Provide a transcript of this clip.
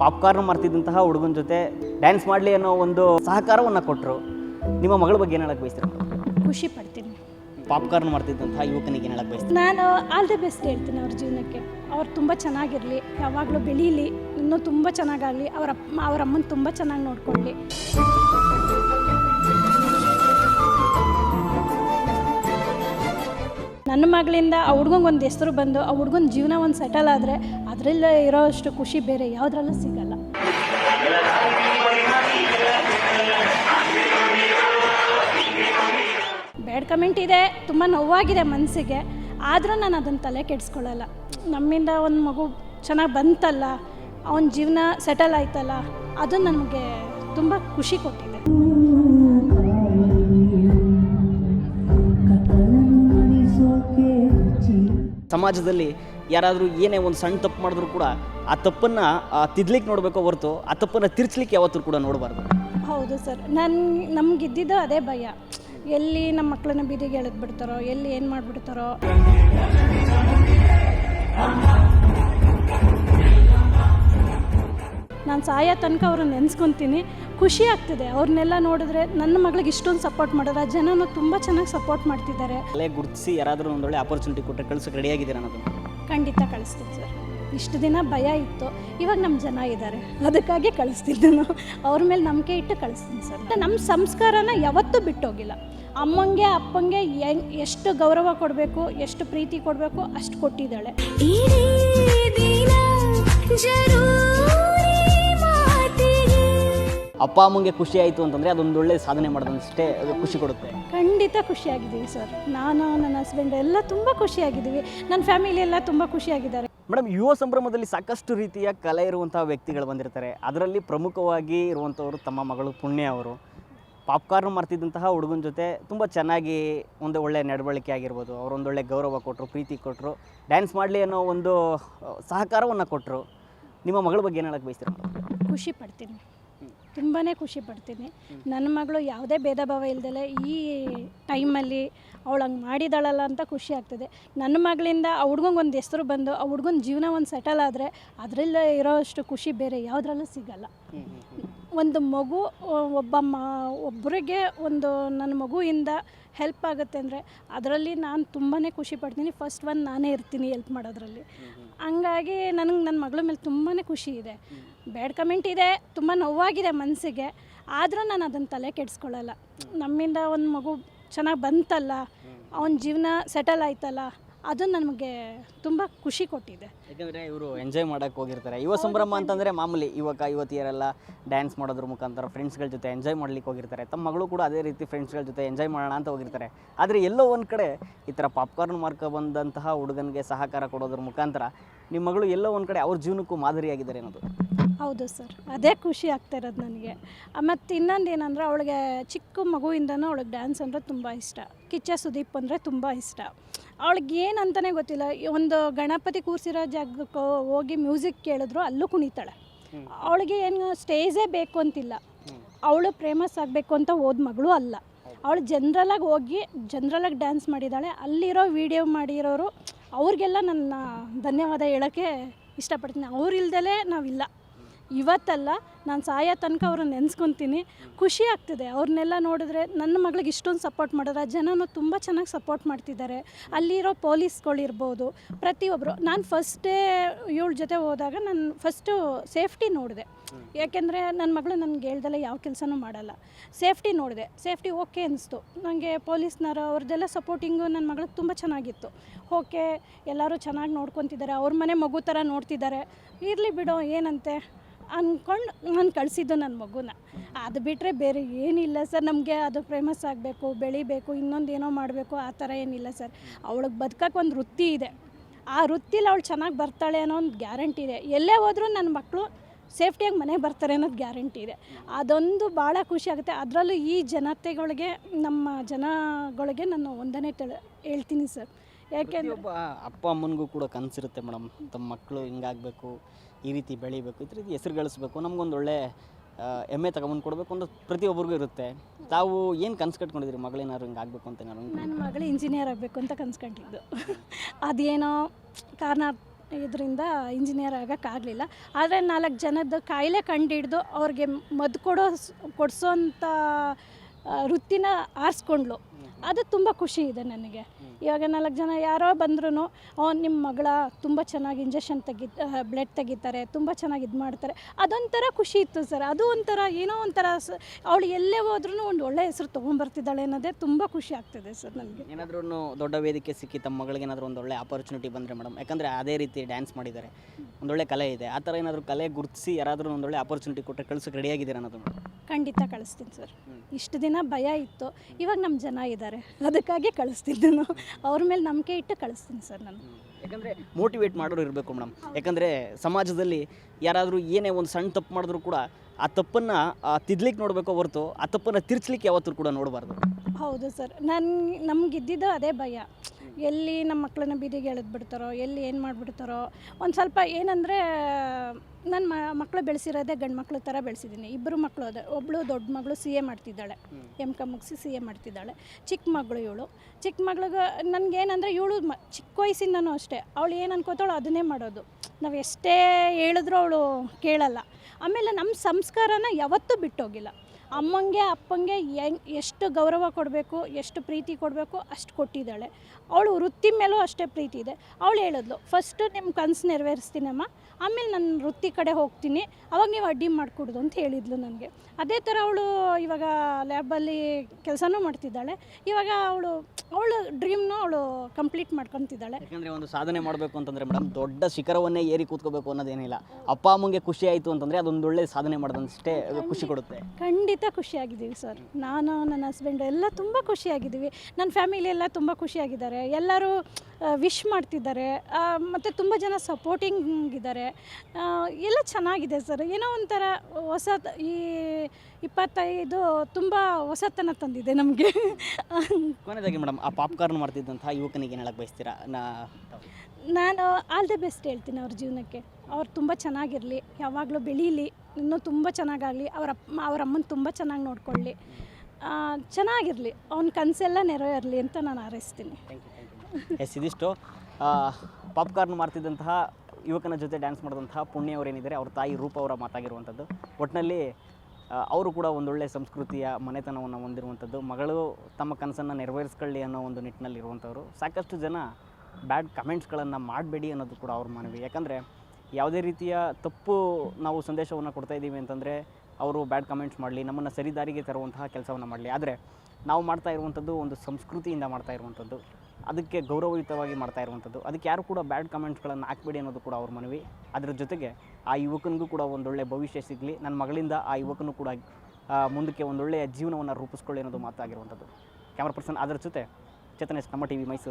Popcorn ಮಾಡ್ತಿದ್ದಂತಹ ಹುಡುಗನ ಜೊತೆ dance ಮಾಡಲಿ ಅನ್ನೋ ಒಂದು ಸಹಕಾರವನ್ನು ಕೊಟ್ಟರು ನಿಮ್ಮ ಮಗಳ ಬಗ್ಗೆ ಏನು ಹೇಳಕ್ಕೆ ಬಯಸ್ತೀರ? ಖುಷಿ ಪಡ್ತೀನಿ. ಪಾಪ್ಕಾರ್ನ್ ಮಾಡ್ತಿದ್ದಂತಹ ಯುವಕನಿಗೆ ಏನು ಹೇಳಕ್ಕೆ ಬಯಸ್ತೀನಿ ನಾನು ಆಲ್ ದಿ ಬೆಸ್ಟ್ ಹೇಳ್ತೀನಿ ಅವ್ರ ಜೀವನಕ್ಕೆ. ಅವ್ರು ತುಂಬ ಚೆನ್ನಾಗಿರಲಿ ಯಾವಾಗಲೂ ಬೆಳೀಲಿ ಇನ್ನೂ ತುಂಬ ಚೆನ್ನಾಗಾಗಲಿ ಅವ್ರ ಅಪ್ಪ ಅವ್ರ ಅಮ್ಮನ ತುಂಬ ಚೆನ್ನಾಗಿ ನೋಡ್ಕೊಳ್ಳಿ. ನನ್ನ ಮಗಳಿಂದ ಆ ಹುಡ್ಗಂಗೆ ಒಂದು ಹೆಸರು ಬಂದು ಆ ಹುಡ್ಗನ ಜೀವನ ಒಂದು ಸೆಟಲ್ ಆದರೆ ಅದರಲ್ಲೇ ಇರೋ ಅಷ್ಟು ಖುಷಿ ಬೇರೆ ಯಾವುದ್ರಲ್ಲೂ ಸಿಗಲ್ಲ. ಬ್ಯಾಡ್ ಕಮೆಂಟ್ ಇದೆ, ತುಂಬ ನೋವಾಗಿದೆ ಮನಸ್ಸಿಗೆ ಆದರೂ ನಾನು ಅದನ್ನು ತಲೆ ಕೆಡಿಸ್ಕೊಳ್ಳಲ್ಲ. ನಮ್ಮಿಂದ ಒಂದು ಮಗು ಚೆನ್ನಾಗಿ ಬಂತಲ್ಲ, ಅವನ ಜೀವನ ಸೆಟಲ್ ಆಯ್ತಲ್ಲ, ಅದು ನಮಗೆ ತುಂಬ ಖುಷಿ ಕೊಟ್ಟಿದೆ. ಸಮಾಜದಲ್ಲಿ ಯಾರಾದರೂ ಏನೇ ಒಂದು ಸಣ್ಣ ತಪ್ಪು ಮಾಡಿದ್ರು ಕೂಡ ಆ ತಪ್ಪನ್ನು ತಿದ್ಲಿಕ್ಕೆ ನೋಡಬೇಕೋ ಹೊರತು ಆ ತಪ್ಪನ್ನು ತಿರ್ಚ್ಲಿಕ್ಕೆ ಯಾವತ್ತೂ ಕೂಡ ನೋಡಬಾರ್ದು. ಹೌದು ಸರ್. ನನ್ ನಮ್ಗಿದ್ದಿದ್ದು ಅದೇ ಭಯ. ಎಲ್ಲಿ ನಮ್ಮ ಮಕ್ಕಳನ್ನ ಬೀದಿಗೆ ಎಳೆದು ಬಿಡ್ತಾರೋ ಎಲ್ಲಿ ಏನು ಮಾಡಿಬಿಡ್ತಾರೋ. ನಾನು ಸಾಯೋ ತನಕ ಅವ್ರನ್ನ ನೆನೆಸ್ಕೊತೀನಿ. ಖುಷಿ ಆಗ್ತಿದೆ. ಅವ್ರನ್ನೆಲ್ಲ ನೋಡಿದ್ರೆ ನನ್ನ ಮಗಳಿಗೆ ಇಷ್ಟೊಂದು ಸಪೋರ್ಟ್ ಮಾಡೋದು ಆ ಜನನ ತುಂಬ ಚೆನ್ನಾಗಿ ಸಪೋರ್ಟ್ ಮಾಡ್ತಿದ್ದಾರೆ. ಅಲ್ಲೇ ಗುರುತಿಸಿ ಯಾರಾದರೂ ಒಂದೊಳ್ಳೆ ಆಪರ್ಚುನಿಟಿ ಕೊಟ್ಟರೆ ಕಳ್ಸೋಕೆ ರೆಡಿಯಾಗಿದ್ದೀರ ಅನ್ನೋದು ಖಂಡಿತ ಕಳಿಸ್ತೀನಿ ಸರ್. ಇಷ್ಟು ದಿನ ಭಯ ಇತ್ತು. ಇವಾಗ ನಮ್ಮ ಜನ ಇದ್ದಾರೆ ಅದಕ್ಕಾಗಿ ಕಳಿಸ್ತಿದ್ದು ನಾವು ಅವ್ರ ಮೇಲೆ ನಂಬಿಕೆ ಇಟ್ಟು ಕಳಿಸ್ತೀನಿ ಸರ್. ನಮ್ಮ ಸಂಸ್ಕಾರನ ಯಾವತ್ತೂ ಬಿಟ್ಟೋಗಿಲ್ಲ. ಅಮ್ಮಂಗೆ, ಅಪ್ಪಂಗೆ ಎಷ್ಟು ಗೌರವ ಕೊಡಬೇಕು, ಎಷ್ಟು ಪ್ರೀತಿ ಕೊಡಬೇಕು ಅಷ್ಟು ಕೊಟ್ಟಿದ್ದಾಳೆ. ಅಪ್ಪ ಅಮ್ಮಂಗೆ ಖುಷಿ ಆಯಿತು ಅಂತಂದರೆ ಅದೊಂದು ಒಳ್ಳೆ ಸಾಧನೆ ಮಾಡೋದಷ್ಟೇ ಅದು ಖುಷಿ ಕೊಡುತ್ತೆ. ಖಂಡಿತ ಖುಷಿಯಾಗಿದ್ದೀವಿ ಸರ್. ನಾನು ನನ್ನ ಹಸ್ಬೆಂಡ್ ಎಲ್ಲ ತುಂಬ ಖುಷಿಯಾಗಿದ್ದೀವಿ. ನನ್ನ ಫ್ಯಾಮಿಲಿ ಎಲ್ಲ ತುಂಬ ಖುಷಿಯಾಗಿದ್ದಾರೆ. ಮೇಡಮ್ ಯುವ ಸಂಭ್ರಮದಲ್ಲಿ ಸಾಕಷ್ಟು ರೀತಿಯ ಕಲೆ ಇರುವಂತಹ ವ್ಯಕ್ತಿಗಳು ಬಂದಿರ್ತಾರೆ. ಅದರಲ್ಲಿ ಪ್ರಮುಖವಾಗಿ ಇರುವಂಥವರು ತಮ್ಮ ಮಗಳು ಪುಣ್ಯ ಅವರು. ಪಾಪ್ಕಾರ್ನ್ ಮಾಡ್ತಿದ್ದಂತಹ ಹುಡುಗನ ಜೊತೆ ತುಂಬ ಚೆನ್ನಾಗಿ ಒಂದು ಒಳ್ಳೆ ನಡವಳಿಕೆ ಆಗಿರ್ಬೋದು. ಅವರೊಂದೊಳ್ಳೆ ಗೌರವ ಕೊಟ್ಟರು ಪ್ರೀತಿ ಕೊಟ್ಟರು ಡ್ಯಾನ್ಸ್ ಮಾಡಲಿ ಅನ್ನೋ ಒಂದು ಸಹಕಾರವನ್ನು ಕೊಟ್ಟರು ನಿಮ್ಮ ಮಗಳ ಬಗ್ಗೆ ಏನು ಹೇಳಕ್ಕೆ ಬಯಸ್ತೀರ? ಖುಷಿ ಪಡ್ತೀನಿ. ತುಂಬಾ ಖುಷಿ ಪಡ್ತೀನಿ. ನನ್ನ ಮಗಳು ಯಾವುದೇ ಭೇದ ಭಾವ ಇಲ್ದಲೆ ಈ ಟೈಮಲ್ಲಿ ಅವಳು ಹಂಗೆ ಮಾಡಿದಾಳಲ್ಲ ಅಂತ ಖುಷಿ ಆಗ್ತದೆ. ನನ್ನ ಮಗಳಿಂದ ಆ ಒಂದು ಹೆಸರು ಬಂದು ಆ ಹುಡ್ಗನ ಜೀವನ ಒಂದು ಸೆಟಲ್ ಆದರೆ ಅದರಲ್ಲೇ ಇರೋ ಅಷ್ಟು ಖುಷಿ ಬೇರೆ ಯಾವುದ್ರಲ್ಲೂ ಸಿಗಲ್ಲ. ಒಂದು ಮಗು ಒಬ್ಬ ಮ ಒಬ್ಬರಿಗೆ ಒಂದು ನನ್ನ ಮಗುವಿಂದ ಹೆಲ್ಪ್ ಆಗುತ್ತೆ ಅಂದರೆ ಅದರಲ್ಲಿ ನಾನು ತುಂಬಾ ಖುಷಿ ಪಡ್ತೀನಿ. ಫಸ್ಟ್ ಒನ್ ನಾನೇ ಇರ್ತೀನಿ ಹೆಲ್ಪ್ ಮಾಡೋದ್ರಲ್ಲಿ. ಹಂಗಾಗಿ ನನಗೆ ನನ್ನ ಮಗಳ ಮೇಲೆ ತುಂಬಾ ಖುಷಿ ಇದೆ. ಬ್ಯಾಡ್ ಕಮೆಂಟ್ ಇದೆ, ತುಂಬ ನೋವಾಗಿದೆ ಮನಸ್ಸಿಗೆ ಆದರೂ ನಾನು ಅದನ್ನು ತಲೆ ಕೆಡಿಸ್ಕೊಳ್ಳಲ್ಲ. ನಮ್ಮಿಂದ ಒಂದು ಮಗು ಚೆನ್ನಾಗಿ ಬಂತಲ್ಲ, ಅವನ ಜೀವನ ಸೆಟಲ್ ಆಯ್ತಲ್ಲ ಅದು ನಮಗೆ ತುಂಬ ಖುಷಿ ಕೊಟ್ಟಿದೆ. ಯಾಕಂದರೆ ಇವರು ಎಂಜಾಯ್ ಮಾಡೋಕ್ಕೆ ಹೋಗಿರ್ತಾರೆ. ಯುವ ಸಂಭ್ರಮ ಅಂತಂದರೆ ಮಾಮೂಲಿ ಯುವಕ ಯುವತಿಯರೆಲ್ಲ ಡ್ಯಾನ್ಸ್ ಮಾಡೋದ್ರ ಮುಖಾಂತರ ಫ್ರೆಂಡ್ಸ್ಗಳ ಜೊತೆ ಎಂಜಾಯ್ ಮಾಡ್ಲಿಕ್ಕೆ ಹೋಗಿರ್ತಾರೆ. ತಮ್ಮ ಮಗಳು ಕೂಡ ಅದೇ ರೀತಿ ಫ್ರೆಂಡ್ಸ್ಗಳ ಜೊತೆ ಎಂಜಾಯ್ ಮಾಡೋಣ ಅಂತ ಹೋಗಿರ್ತಾರೆ. ಆದರೆ ಎಲ್ಲೋ ಒಂದು ಕಡೆ ಈ ಥರ ಪಾಪ್ಕಾರ್ನ್ ಮಾರ್ಕ ಬಂದಂತಹ ಹುಡುಗನಿಗೆ ಸಹಕಾರ ಕೊಡೋದ್ರ ಮುಖಾಂತರ ನಿಮ್ಮ ಮಗಳು ಎಲ್ಲೋ ಒಂದು ಕಡೆ ಅವ್ರ ಜೀವನಕ್ಕೂ ಮಾದರಿಯಾಗಿದ್ದಾರೆ ಅನ್ನೋದು. ಹೌದು ಸರ್. ಅದೇ ಖುಷಿ ಆಗ್ತಾ ಇರೋದು ನನಗೆ. ಮತ್ತು ಇನ್ನೊಂದು ಏನಂದ್ರೆ ಅವಳಿಗೆ ಚಿಕ್ಕ ಮಗುವಿಂದನೂ ಅವಳಿಗೆ ಡ್ಯಾನ್ಸ್ ಅಂದರೆ ತುಂಬ ಇಷ್ಟ. ಕಿಚ್ಚ ಸುದೀಪ್ ಅಂದರೆ ತುಂಬ ಇಷ್ಟ. ಅವಳಿಗೆ ಏನಂತಲೇ ಗೊತ್ತಿಲ್ಲ. ಈ ಒಂದು ಗಣಪತಿ ಕೂರಿಸಿರೋ ಜಾಗಕ್ಕೆ ಹೋಗಿ ಮ್ಯೂಸಿಕ್ ಕೇಳಿದ್ರು ಅಲ್ಲೂ ಕುಣಿತಾಳೆ. ಅವಳಿಗೆ ಏನು ಸ್ಟೇಜೇ ಬೇಕು ಅಂತಿಲ್ಲ. ಅವಳು ಪ್ರೇಮಸ್ ಆಗಬೇಕು ಅಂತ ಹೋದ ಮಗಳು ಅಲ್ಲ. ಅವಳು ಜನ್ರಲಾಗಿ ಹೋಗಿ ಜನ್ರಲಾಗಿ ಡ್ಯಾನ್ಸ್ ಮಾಡಿದ್ದಾಳೆ ಅಲ್ಲಿರೋ ವಿಡಿಯೋ ಮಾಡಿರೋರು ಅವ್ರಿಗೆಲ್ಲ ನನ್ನ ಧನ್ಯವಾದ ಹೇಳೋಕ್ಕೆ ಇಷ್ಟಪಡ್ತೀನಿ. ಅವ್ರಿಲ್ದಲೇ ನಾವಿಲ್ಲ. ಇವತ್ತಲ್ಲ ನಾನು ಸಾಯೋ ತನಕ ಅವ್ರನ್ನ ನೆನೆಸ್ಕೊತೀನಿ. ಖುಷಿ ಆಗ್ತಿದೆ. ಅವ್ರನ್ನೆಲ್ಲ ನೋಡಿದ್ರೆ ನನ್ನ ಮಗಳಿಗೆ ಇಷ್ಟೊಂದು ಸಪೋರ್ಟ್ ಮಾಡಿದ್ರೆ ಆ ಜನನೂ ತುಂಬ ಚೆನ್ನಾಗಿ ಸಪೋರ್ಟ್ ಮಾಡ್ತಿದ್ದಾರೆ. ಅಲ್ಲಿರೋ ಪೊಲೀಸ್ಗಳಿರ್ಬೋದು ಪ್ರತಿಯೊಬ್ಬರು ನಾನು ಫಸ್ಟೇ ಇವಳ ಜೊತೆ ಹೋದಾಗ ನಾನು ಫಸ್ಟು ಸೇಫ್ಟಿ ನೋಡಿದೆ. ಯಾಕೆಂದರೆ ನನ್ನ ಮಗಳು ನನಗೆ ಹೇಳ್ದಲ್ಲ ಯಾವ ಕೆಲಸನೂ ಮಾಡಲ್ಲ. ಸೇಫ್ಟಿ ನೋಡಿದೆ. ಸೇಫ್ಟಿ ಓಕೆ ಅನಿಸ್ತು. ನನಗೆ ಪೊಲೀಸ್ನರ ಅವ್ರದ್ದೆಲ್ಲ ಸಪೋರ್ಟಿಂಗು ನನ್ನ ಮಗಳಿಗೆ ತುಂಬ ಚೆನ್ನಾಗಿತ್ತು. ಓಕೆ, ಎಲ್ಲರೂ ಚೆನ್ನಾಗಿ ನೋಡ್ಕೊತಿದ್ದಾರೆ. ಅವ್ರ ಮನೆ ಮಗು ಥರ ನೋಡ್ತಿದ್ದಾರೆ. ಇರಲಿ ಬಿಡೋ, ಏನಂತೆ? ಅಂದ್ಕೊಂಡು ನಾನು ಕಳಿಸಿದ್ದು ನನ್ನ ಮಗುನ. ಅದು ಬಿಟ್ಟರೆ ಬೇರೆ ಏನಿಲ್ಲ ಸರ್. ನಮಗೆ ಅದು ಫೇಮಸ್ ಆಗಬೇಕು, ಬೆಳಿಬೇಕು, ಇನ್ನೊಂದು ಏನೋ ಮಾಡಬೇಕು, ಆ ಥರ ಏನಿಲ್ಲ ಸರ್. ಅವಳಿಗೆ ಬದುಕಕ್ಕೆ ಒಂದು ವೃತ್ತಿ ಇದೆ. ಆ ವೃತ್ತಿಲಿ ಅವಳು ಚೆನ್ನಾಗಿ ಬರ್ತಾಳೆ ಅನ್ನೋ ಒಂದು ಗ್ಯಾರಂಟಿ ಇದೆ. ಎಲ್ಲೇ ಹೋದರೂ ನನ್ನ ಮಕ್ಕಳು ಸೇಫ್ಟಿಯಾಗಿ ಮನೆಗೆ ಬರ್ತಾರೆ ಅನ್ನೋದು ಗ್ಯಾರಂಟಿ ಇದೆ. ಅದೊಂದು ಭಾಳ ಖುಷಿ ಆಗುತ್ತೆ. ಅದರಲ್ಲೂ ಈ ಜನತೆಗಳಿಗೆ, ನಮ್ಮ ಜನಗಳಿಗೆ ನಾನು ಒಂದನೇ ತಿಳ, ಹೇಳ್ತೀನಿ ಸರ್. ಯಾಕೆಂದರೆ ಅಪ್ಪ ಅಮ್ಮನಿಗೂ ಕೂಡ ಕನಸಿರುತ್ತೆ ಮೇಡಮ್. ತಮ್ಮ ಮಕ್ಕಳು ಹಿಂಗಾಗಬೇಕು. ಈ ರೀತಿ ಬೆಳಿಬೇಕು, ಈ ರೀತಿ ಹೆಸರು ಗಳಿಸ್ಬೇಕು, ನಮಗೊಂದು ಒಳ್ಳೆ ಹೆಮ್ಮೆ ತಗೊಂಬಂದು ಕೊಡಬೇಕು ಅಂತ ಪ್ರತಿಯೊಬ್ಬರಿಗೂ ಇರುತ್ತೆ. ತಾವು ಏನು ಕನಸು ಕಟ್ಕೊಂಡಿದ್ದೀರಿ? ಮಗಳೇನಾದ್ರು ಹಿಂಗೆ ಆಗಬೇಕು ಅಂತ ನಾನು ನನ್ನ ಮಗಳು ಇಂಜಿನಿಯರ್ ಆಗಬೇಕು ಅಂತ ಕನ್ಸ್ಕೊಂಡಿದ್ದು ಅದೇನೋ ಕಾರಣ ಇದರಿಂದ ಇಂಜಿನಿಯರ್ ಆಗೋಕ್ಕಾಗಲಿಲ್ಲ ಆದರೆ ನಾಲ್ಕು ಜನದ ಕಾಯಿಲೆ ಕಂಡಿಡ್ದು ಅವ್ರಿಗೆ ಮದ್ದು ಕೊಡೋ ಕೊಡಿಸೋಂಥ ವೃತ್ತಿನ ಆರಿಸ್ಕೊಂಡ್ಲು ಅದು ತುಂಬ ಖುಷಿ ಇದೆ ನನಗೆ. ಇವಾಗ ನಾಲ್ಕು ಜನ ಯಾರೋ ಬಂದ್ರೂ ನಿಮ್ಮ ಮಗಳ ತುಂಬ ಚೆನ್ನಾಗಿ ಇಂಜೆಕ್ಷನ್ ತೆಗಿ ಬ್ಲಡ್ ತೆಗಿತಾರೆ ತುಂಬ ಚೆನ್ನಾಗಿ ಇದು ಮಾಡ್ತಾರೆ. ಅದೊಂಥರ ಖುಷಿ ಇತ್ತು ಸರ್. ಅದು ಒಂಥರ ಏನೋ ಒಂಥರ ಸ ಅವಳು ಎಲ್ಲೇ ಹೋದ್ರೂ ಒಂದು ಒಳ್ಳೆ ಹೆಸರು ತೊಗೊಂಬರ್ತಿದ್ದಾಳೆ ಅನ್ನೋದೇ ತುಂಬ ಖುಷಿ ಆಗ್ತದೆ ಸರ್ ನನಗೆ. ಏನಾದ್ರೂ ದೊಡ್ಡ ವೇದಿಕೆ ಸಿಕ್ಕಿ ತಮ್ಮ ಮಗಳಿಗೆ ಏನಾದರೂ ಒಂದು ಒಳ್ಳೆ ಆಪರ್ಚುನಿಟಿ ಬಂದರೆ ಮೇಡಮ್ ಯಾಕಂದರೆ ಅದೇ ರೀತಿ ಡ್ಯಾನ್ಸ್ ಮಾಡಿದ್ದಾರೆ. ಒಂದೊಳ್ಳೆ ಕಲೆ ಇದೆ. ಆ ಥರ ಏನಾದರೂ ಕಲೆ ಗುರುತಿಸಿ ಯಾರಾದರೂ ಒಂದೊಳ್ಳೆ ಆಪರ್ಚುನಿಟಿ ಕೊಟ್ಟರೆ ಕಳ್ಸೋಕೆ ರೆಡಿಯಾಗಿದ್ದೀರಾ ಅನ್ನೋದು ಖಂಡಿತ ಕಳಿಸ್ತೀನಿ ಸರ್. ಇಷ್ಟು ದಿನ ಭಯ ಇತ್ತು. ಇವಾಗ ನಮ್ಮ ಜನ ಇದ್ದಾರೆ. ಅದಕ್ಕಾಗಿ ಕಳಿಸ್ತಿದ್ದೆ ನಾನು. ಅವ್ರ ಮೇಲೆ ನಂಬಿಕೆ ಇಟ್ಟು ಕಳಿಸ್ತೀನಿ ಸರ್ ನಾನು. ಯಾಕಂದರೆ ಮೋಟಿವೇಟ್ ಮಾಡೋರು ಇರಬೇಕು ಮೇಡಮ್. ಯಾಕಂದರೆ ಸಮಾಜದಲ್ಲಿ ಯಾರಾದರೂ ಏನೇ ಒಂದು ಸಣ್ಣ ತಪ್ಪು ಮಾಡಿದ್ರು ಕೂಡ ಆ ತಪ್ಪನ್ನು ತಿದ್ಲಿಕ್ಕೆ ನೋಡಬೇಕು ಹೊರತು ಆ ತಪ್ಪನ್ನು ತಿರ್ಚ್ಲಿಕ್ಕೆ ಯಾವತ್ತೂ ಕೂಡ ನೋಡಬಾರ್ದು. ಹೌದು ಸರ್. ನಾನು ನಮಗಿದ್ದಿದ್ದು ಅದೇ ಭಯ. ಎಲ್ಲಿ ನಮ್ಮ ಮಕ್ಕಳನ್ನ ಬೀದಿಗೆ ಎಳೆದು ಬಿಡ್ತಾರೋ ಎಲ್ಲಿ ಏನು ಮಾಡಿಬಿಡ್ತಾರೋ. ಒಂದು ಸ್ವಲ್ಪ ಏನಂದರೆ ನನ್ನ ಮಕ್ಕಳು ಬೆಳೆಸಿರೋದೇ ಗಂಡು ಮಕ್ಕಳು ಥರ ಬೆಳೆಸಿದ್ದೀನಿ ಇಬ್ಬರು ಮಕ್ಕಳು ಅದೇ ಒಬ್ಬಳು ದೊಡ್ಡ ಮಗಳು ಸಿ ಎ ಮಾಡ್ತಿದ್ದಾಳೆ. ಎಂ ಕ ಮುಗಿಸಿ ಸಿ ಎ ಮಾಡ್ತಿದ್ದಾಳೆ. ಚಿಕ್ಕ ಮಗಳು ಇವಳು. ಚಿಕ್ಕ ಮಗಳಿಗೆ ನನಗೇನಂದರೆ ಇವಳು ಮ ಚಿಕ್ಕ ವಯಸ್ಸಿಂದನೂ ಅಷ್ಟೇ. ಅವಳು ಏನು ಅನ್ಕೋತಾಳೋ ಅದನ್ನೇ ಮಾಡೋದು. ನಾವು ಎಷ್ಟೇ ಹೇಳಿದ್ರೂ ಅವಳು ಕೇಳಲ್ಲ. ಆಮೇಲೆ ನಮ್ಮ ಸಂಸ್ಕಾರನ ಯಾವತ್ತೂ ಬಿಟ್ಟೋಗಿಲ್ಲ. ಅಮ್ಮಂಗೆ, ಅಪ್ಪಂಗೆ ಹೆಂಗ್, ಎಷ್ಟು ಗೌರವ ಕೊಡಬೇಕು, ಎಷ್ಟು ಪ್ರೀತಿ ಕೊಡಬೇಕು ಅಷ್ಟು ಕೊಟ್ಟಿದ್ದಾಳೆ. ಅವಳು ವೃತ್ತಿ ಮೇಲೂ ಅಷ್ಟೇ ಪ್ರೀತಿ ಇದೆ. ಅವಳು ಹೇಳಿದ್ಲು ಫಸ್ಟು ನಿಮ್ಮ ಕನಸು ನೆರವೇರಿಸ್ತೀನಮ್ಮ. ಆಮೇಲೆ ನಾನು ವೃತ್ತಿ ಕಡೆ ಹೋಗ್ತೀನಿ. ಅವಾಗ ನೀವು ಅಡ್ಡಿ ಮಾಡಿಕೊಡ್ದು ಅಂತ ಹೇಳಿದ್ಲು ನನಗೆ. ಅದೇ ಥರ ಅವಳು ಇವಾಗ ಲ್ಯಾಬಲ್ಲಿ ಕೆಲಸನೂ ಮಾಡ್ತಿದ್ದಾಳೆ. ಇವಾಗ ಅವಳು ಅವಳು ಡ್ರೀಮ್ನು ಅವಳು ಕಂಪ್ಲೀಟ್ ಮಾಡ್ಕೊಂತಿದ್ದಾಳೆ. ಯಾಕಂದ್ರೆ ಒಂದು ಸಾಧನೆ ಮಾಡಬೇಕು ಅಂತಂದ್ರೆ ಮೇಡಮ್ ದೊಡ್ಡ ಶಿಖರವನ್ನೇ ಏರಿ ಕೂತ್ಕೋಬೇಕು ಅನ್ನೋದೇನಿಲ್ಲ ಅಪ್ಪ ಅಮ್ಮಂಗೆ ಖುಷಿ ಆಯಿತು ಅಂತಂದ್ರೆ ಅದೊಂದು ಒಳ್ಳೆ ಸಾಧನೆ ಮಾಡೋದಷ್ಟೇ ಖುಷಿ ಕೊಡುತ್ತೆ. ಖಂಡಿತ ಖುಷಿಯಾಗಿದ್ದೀವಿ ಸರ್. ನಾನು ನನ್ನ ಹಸ್ಬೆಂಡ್ ಎಲ್ಲ ತುಂಬ ಖುಷಿಯಾಗಿದ್ದೀವಿ. ನನ್ನ ಫ್ಯಾಮಿಲಿ ಎಲ್ಲ ತುಂಬ ಖುಷಿಯಾಗಿದ್ದಾರೆ. ಎಲ್ಲರೂ ವಿಶ್ ಮಾಡ್ತಿದ್ದಾರೆ. ಮತ್ತು ತುಂಬ ಜನ ಸಪೋರ್ಟಿಂಗ್ ಇದ್ದಾರೆ ಎಲ್ಲ ಚೆನ್ನಾಗಿದೆ ಸರ್. ಏನೋ ಒಂಥರ ಹೊಸ ಈ ಇಪ್ಪತ್ತೈದು ತುಂಬ ಹೊಸತನ ತಂದಿದೆ ನಮಗೆ. ಕೊನೆಯದಾಗಿ ಮೇಡಮ್ ಆ ಪಾಪ್ಕಾರ್ನ್ ಮಾಡ್ತಿದ್ದಂಥ ಯುವಕನಿಗೆ ಏನು ಹೇಳಕ್ಕೆ ಬಯಸ್ತೀರಾ? ನಾ ನಾನು ಆಲ್ ದ ಬೆಸ್ಟ್ ಹೇಳ್ತೀನಿ ಅವ್ರ ಜೀವನಕ್ಕೆ. ಅವ್ರು ತುಂಬ ಚೆನ್ನಾಗಿರಲಿ ಯಾವಾಗಲೂ ಬೆಳೀಲಿ ಇನ್ನೂ ತುಂಬ ಚೆನ್ನಾಗಾಗಲಿ ಅವ್ರ ಅಪ್ಪ ಅವ್ರ ಅಮ್ಮನ ತುಂಬ ಚೆನ್ನಾಗಿ ನೋಡ್ಕೊಳ್ಳಿ. ಚೆನ್ನಾಗಿರಲಿ ಅವ್ನ ಕನಸೆಲ್ಲ ನೆರವೇರಲಿ ಅಂತ ನಾನು ಹಾರೈಸ್ತೀನಿ. ಎಸ್ ಇದಿಷ್ಟು. ಪಾಪ್ಕಾರ್ನ್ ಮಾಡ್ತಿದ್ದಂತಹ ಯುವಕನ ಜೊತೆ ಡ್ಯಾನ್ಸ್ ಮಾಡಿದಂತಹ ಪುಣ್ಯ ಅವರೇನಿದ್ದಾರೆ ಅವ್ರ ತಾಯಿ ರೂಪ ಅವರ ಮಾತಾಗಿರುವಂಥದ್ದು. ಒಟ್ಟಿನಲ್ಲಿ ಅವರು ಕೂಡ ಒಂದೊಳ್ಳೆ ಸಂಸ್ಕೃತಿಯ ಮನೆತನವನ್ನು ಹೊಂದಿರುವಂಥದ್ದು ಮಗಳು ತಮ್ಮ ಕನಸನ್ನು ನೆರವೇರಿಸ್ಕೊಳ್ಳಿ ಅನ್ನೋ ಒಂದು ನಿಟ್ಟಿನಲ್ಲಿ ಇರುವಂಥವ್ರು ಸಾಕಷ್ಟು ಜನ ಬ್ಯಾಡ್ ಕಮೆಂಟ್ಸ್ಗಳನ್ನು ಮಾಡಬೇಡಿ ಅನ್ನೋದು ಕೂಡ ಅವ್ರ ಮನವಿ. ಯಾಕಂದರೆ ಯಾವುದೇ ರೀತಿಯ ತಪ್ಪು ನಾವು ಸಂದೇಶವನ್ನು ಕೊಡ್ತಾ ಇದ್ದೀವಿ ಅಂತಂದರೆ ಅವರು ಬ್ಯಾಡ್ ಕಮೆಂಟ್ಸ್ ಮಾಡಲಿ, ನಮ್ಮನ್ನು ಸರಿದಾರಿಗೆ ತರುವಂತಹ ಕೆಲಸವನ್ನು ಮಾಡಲಿ. ಆದರೆ ನಾವು ಮಾಡ್ತಾ ಇರುವಂಥದ್ದು ಒಂದು ಸಂಸ್ಕೃತಿಯಿಂದ ಮಾಡ್ತಾ ಇರುವಂಥದ್ದು ಅದಕ್ಕೆ ಗೌರವಯುತವಾಗಿ ಮಾಡ್ತಾ ಇರುವಂಥದ್ದು. ಅದಕ್ಕೆ ಯಾರು ಕೂಡ ಬ್ಯಾಡ್ ಕಮೆಂಟ್ಸ್ಗಳನ್ನು ಹಾಕಬೇಡಿ ಅನ್ನೋದು ಕೂಡ ಅವ್ರ ಮನವಿ. ಅದರ ಜೊತೆಗೆ ಆ ಯುವಕನಿಗೂ ಕೂಡ ಒಂದೊಳ್ಳೆ ಭವಿಷ್ಯ ಸಿಗಲಿ. ನನ್ನ ಮಗಳಿಂದ ಆ ಯುವಕನು ಕೂಡ ಮುಂದಕ್ಕೆ ಒಂದೊಳ್ಳೆಯ ಜೀವನವನ್ನು ರೂಪಿಸ್ಕೊಳ್ಳಿ ಅನ್ನೋದು ಮಾತಾಗಿರುವಂಥದ್ದು. ಕ್ಯಾಮ್ರಾ ಪರ್ಸನ್ ಅದರ ಜೊತೆ ಚೇತನೇಶ್ ನಮ್ಮ ಟಿ ವಿ ಮೈಸೂರು.